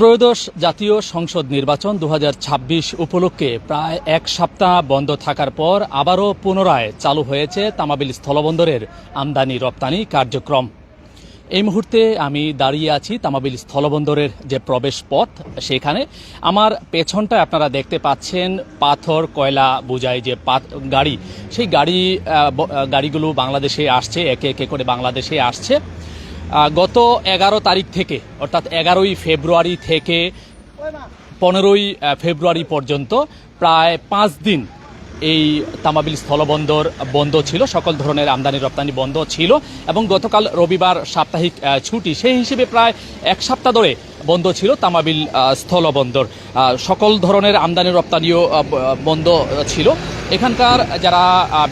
ত্রয়োদশ জাতীয় সংসদ নির্বাচন দু হাজার ছাব্বিশ উপলক্ষে প্রায় এক সপ্তাহ বন্ধ থাকার পর আবারও পুনরায় চালু হয়েছে তামাবিল স্থলবন্দরের আমদানি রপ্তানি কার্যক্রম। এই মুহূর্তে আমি দাঁড়িয়ে আছি তামাবিল স্থলবন্দরের যে প্রবেশ পথ, সেখানে আমার পেছনটায় আপনারা দেখতে পাচ্ছেন পাথর, কয়লা বোঝাই যে গাড়ি। সেই গাড়ি গাড়িগুলো বাংলাদেশে আসছে, একে একে করে বাংলাদেশে আসছে। গত এগারো তারিখ থেকে, অর্থাৎ এগারোই ফেব্রুয়ারি থেকে পনেরোই ফেব্রুয়ারি পর্যন্ত প্রায় পাঁচ দিন এই তামাবিল স্থলবন্দর বন্ধ ছিল, সকল ধরনের আমদানি রপ্তানি বন্ধ ছিল এবং গতকাল রবিবার সাপ্তাহিক ছুটি। সেই হিসেবে প্রায় এক সপ্তাহ ধরে বন্ধ ছিল তামাবিল স্থলবন্দর। সকল ধরনের আমদানি রপ্তানিও বন্ধ ছিল। এখানকার যারা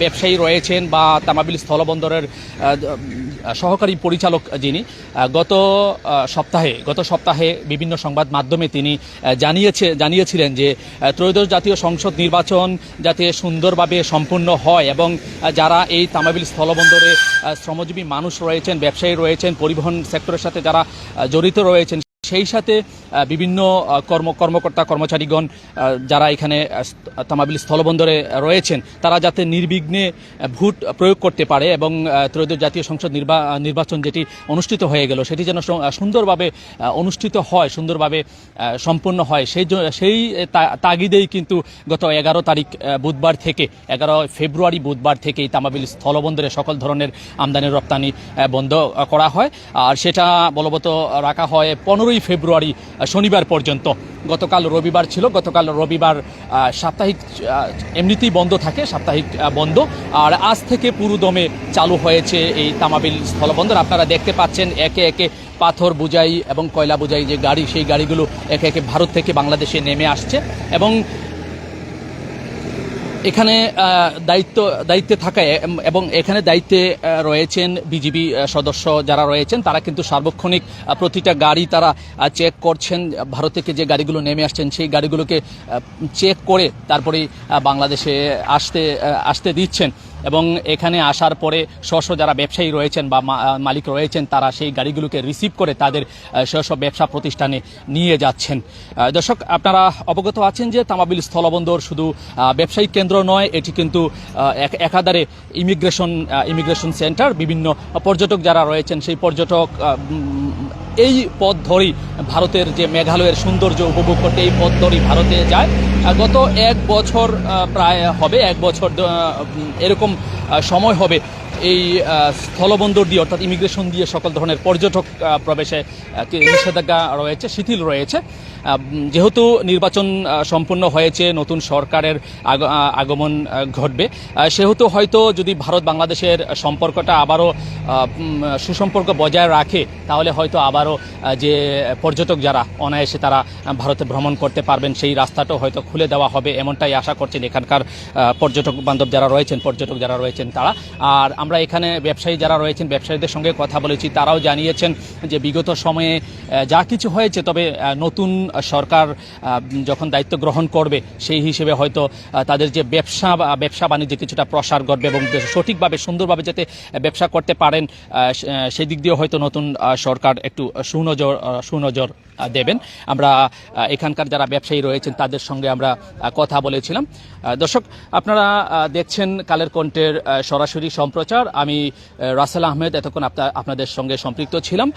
ব্যবসায়ী রয়েছেন বা তামাবিল স্থলবন্দরের সহকারী পরিচালক যিনি গত সপ্তাহে গত সপ্তাহে বিভিন্ন সংবাদ মাধ্যমে তিনি জানিয়েছে, জানিয়েছিলেন যে ত্রয়োদশ জাতীয় সংসদ নির্বাচন যাতে সুন্দরভাবে সম্পূর্ণ হয় এবং যারা এই তামাবিল স্থলবন্দরে শ্রমজীবী মানুষ রয়েছেন, ব্যবসায়ী রয়েছেন, পরিবহন সেক্টরের সাথে যারা জড়িত রয়েছেন, সেই সাথে বিভিন্ন কর্ম, কর্মকর্তা, কর্মচারীগণ যারা এখানে তামাবিল স্থলবন্দরে রয়েছেন, তারা যাতে নির্বিঘ্নে ভোট প্রয়োগ করতে পারে এবং ত্রয়োদশ জাতীয় সংসদ নির্বা- নির্বাচন যেটি অনুষ্ঠিত হয়ে গেল, সেটি যেন সুন্দরভাবে অনুষ্ঠিত হয়, সুন্দরভাবে সম্পূর্ণ হয়, সেই সেই তাগিদেই কিন্তু গত এগারো তারিখ বুধবার থেকে, এগারো ফেব্রুয়ারি বুধবার থেকে এই তামাবিল স্থলবন্দরে সকল ধরনের আমদানি, রপ্তানি বন্ধ করা হয়, আর সেটা বলবত রাখা হয় পনেরোই ফেব্রুয়ারি শনিবার পর্যন্ত। গতকাল রবিবার ছিল, গতকাল রবিবার সাপ্তাহিক এমনিতেই বন্ধ থাকে, সাপ্তাহিক বন্ধ। আর আজ থেকে পুরুদমে চালু হয়েছে এই তামাবিল স্থলবন্দর। আপনারা দেখতে পাচ্ছেন একে একে পাথর বুঝাই এবং কয়লা বুঝাই যে গাড়ি, সেই গাড়িগুলো একে একে ভারত থেকে বাংলাদেশে নেমে আসছে। এবং এখানে দায়িত্ব, দায়িত্বে থাকা এবং এখানে দায়িত্বে রয়েছেন বিজিবি সদস্য যারা রয়েছেন, তারা কিন্তু সার্বক্ষণিক প্রতিটা গাড়ি তারা চেক করছেন। ভারত থেকে যে গাড়িগুলো নেমে আসছেন, সেই গাড়িগুলোকে চেক করে তারপরে বাংলাদেশে আসতে আসতে দিচ্ছেন। এবং এখানে আসার পরে স্ব স্ব যারা ব্যবসায়ী রয়েছেন বা মালিক রয়েছেন তারা সেই গাড়িগুলোকে রিসিভ করে তাদের আহ, স্ব স্ব ব্যবসা প্রতিষ্ঠানে নিয়ে যাচ্ছেন। দর্শক আপনারা অবগত আছেন যে তামাবিল স্থলবন্দর শুধু ব্যবসায়িক কেন্দ্র নয় এটি কিন্তু এক- একাধারে ইমিগ্রেশন ইমিগ্রেশন সেন্টার বিভিন্ন পর্যটক যারা রয়েছেন সেই পর্যটক এই পথ ধরেই ভারতের যে মেঘালয়ের সৌন্দর্য উপভোগ করতে এই পথ ধরেই ভারতে যায়। গত এক বছর প্রায় হবে, এক বছর এরকম সময় হবে। এই স্থলবন্দর দিয়ে, অর্থাৎ ইমিগ্রেশন দিয়ে সকল ধরনের পর্যটক প্রবেশে নিষেধাজ্ঞা রয়েছে, শিথিল রয়েছে। যেহেতু নির্বাচন সম্পূর্ণ হয়েছে, নতুন সরকারের আগ- আগমন ঘটবে সেহেতু হয়তো যদি ভারত বাংলাদেশের সম্পর্কটা আবারও সুসম্পর্ক বজায় রাখে, তাহলে হয়তো আবারও যে পর্যটক যারা অনায়াসে তারা ভারতে ভ্রমণ করতে পারবেন, সেই রাস্তাটাও হয়তো খুলে দেওয়া হবে, এমনটাই আশা করছেন এখানকার পর্যটক বান্ধব যারা রয়েছেন, পর্যটক যারা রয়েছেন তারা। আর আমরা এখানে ব্যবসায়ী যারা রয়েছেন, ব্যবসায়ীদের সঙ্গে কথা বলেছি, তারাও জানিয়েছেন যে বিগত সময়ে যা কিছু হয়েছে, তবে নতুন সরকার যখন দায়িত্ব গ্রহণ করবে, সেই হিসেবে হয়তো তাদের যে ব্যবসা ব্যবসা বাণিজ্যে কিছুটা প্রসার ঘটবে এবং সঠিকভাবে, সুন্দরভাবে যাতে ব্যবসা করতে পারেন সেই দিক দিয়ে হয়তো নতুন সরকার একটু সুনজর সুনজর দেবেন। আমরা এখানকার যারা ব্যবসায়ী রয়েছেন, তাদের সঙ্গে আমরা কথা বলেছিলাম। দর্শক, আপনারা দেখছেন কালের কণ্ঠের সরাসরি সম্প্রচার। আমি রাসেল আহমেদ এতক্ষণ আপনা- আপনাদের সঙ্গে সম্পৃক্ত ছিলাম।